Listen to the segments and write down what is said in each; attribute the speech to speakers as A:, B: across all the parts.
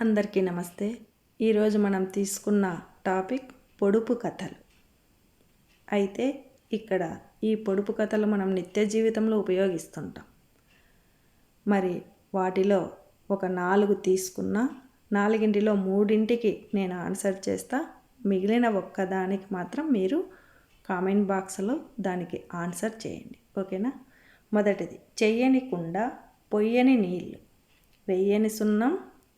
A: అందరికీ నమస్తే. ఈరోజు మనం తీసుకున్న టాపిక్ పొడుపు కథలు. అయితే ఇక్కడ ఈ పొడుపు కథలు మనం నిత్య జీవితంలో ఉపయోగిస్తుంటాం. మరి వాటిలో ఒక నాలుగు తీసుకున్న నాలుగింటిలో మూడింటికి నేను ఆన్సర్ చేస్తా. మిగిలిన ఒక్కదానికి మాత్రం మీరు కామెంట్ బాక్స్లో దానికి ఆన్సర్ చేయండి. ఓకేనా? మొదటిది చెయ్యని కుండ పొయ్యని నీళ్ళు. వెయ్యని సున్నం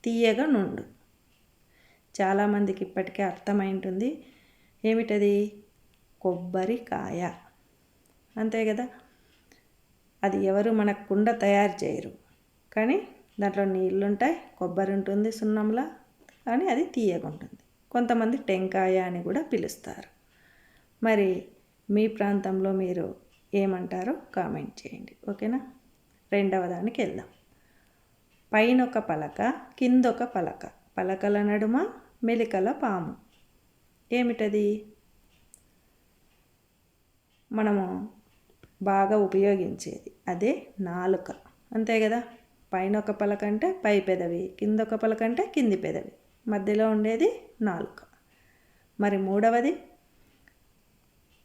A: తీయగా నుండు. చాలామందికి ఇప్పటికే అర్థమై ఉంటుంది ఏమిటది? కొబ్బరికాయ. అంతే కదా? అది ఎవరు మన కుండ తయారు చేయరు. కానీ దాంట్లో నీళ్ళు ఉంటాయి కొబ్బరి ఉంటుంది సున్నంలా కానీ అది తీయగుంటుంది. కొంతమంది టెంకాయ అని కూడా పిలుస్తారు. మరి మీ ప్రాంతంలో మీరు ఏమంటారో కామెంట్ చేయండి. ఓకేనా? రెండవ దానికి వెళ్దాం. పైన ఒక పలక కిందొక పలక. పలకల నడుమ మెలికల పాము. ఏమిటది? మనము బాగా ఉపయోగించేది అదే నాలుక. అంతే కదా? పైన ఒక పలక అంటే పై పెదవి కింద ఒక పలక అంటే కింది పెదవి. మధ్యలో ఉండేది నాలుక. మరి మూడవది?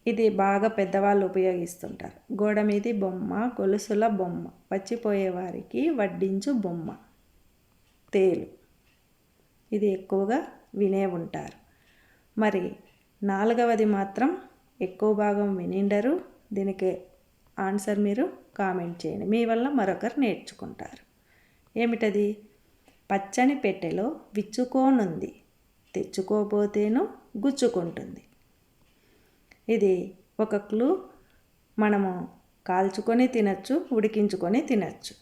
A: ఇది బాగా పెద్దవాళ్ళు ఉపయోగిస్తుంటారు. గోడ మీది బొమ్మ గొలుసుల బొమ్మ. వచ్చిపోయేవారికి వడ్డించు బొమ్మ. తేలు. ఇది ఎక్కువగా వినే ఉంటారు. మరి నాలుగవది మాత్రం ఎక్కువ భాగం వినిండరు. దీనికి ఆన్సర్ మీరు కామెంట్ చేయండి. మీ వల్ల మరొకరు నేర్చుకుంటారు. ఏమిటది? పచ్చని పెట్టెలో విచ్చుకోనుంది. తెచ్చుకోపోతేను గుచ్చుకుంటుంది. ఇది ఒక క్లూ. మనము కాల్చుకొని తినచ్చు ఉడికించుకొని తినచ్చు.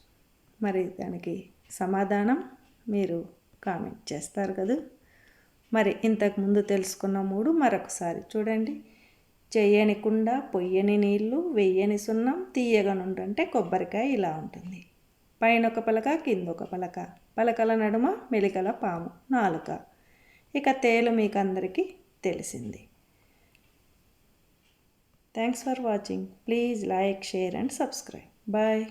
A: మరి దానికి సమాధానం? మీరు కామెంట్ చేస్తారు కదా. మరి ఇంతకుముందు తెలుసుకున్న మూడు మరొకసారి చూడండి. చేయనికుండా కుండ పొయ్యని నీళ్ళు వెయ్యని సున్నం తీయగానుండంటే కొబ్బరికాయ ఇలా ఉంటుంది. పైన ఒక పలక కింద ఒక పలక. పలకల నడుమ మెలికల పాము నాలుక. ఇక తేలు మీకు అందరికీ తెలిసింది. Thanks for watching please like share and subscribe bye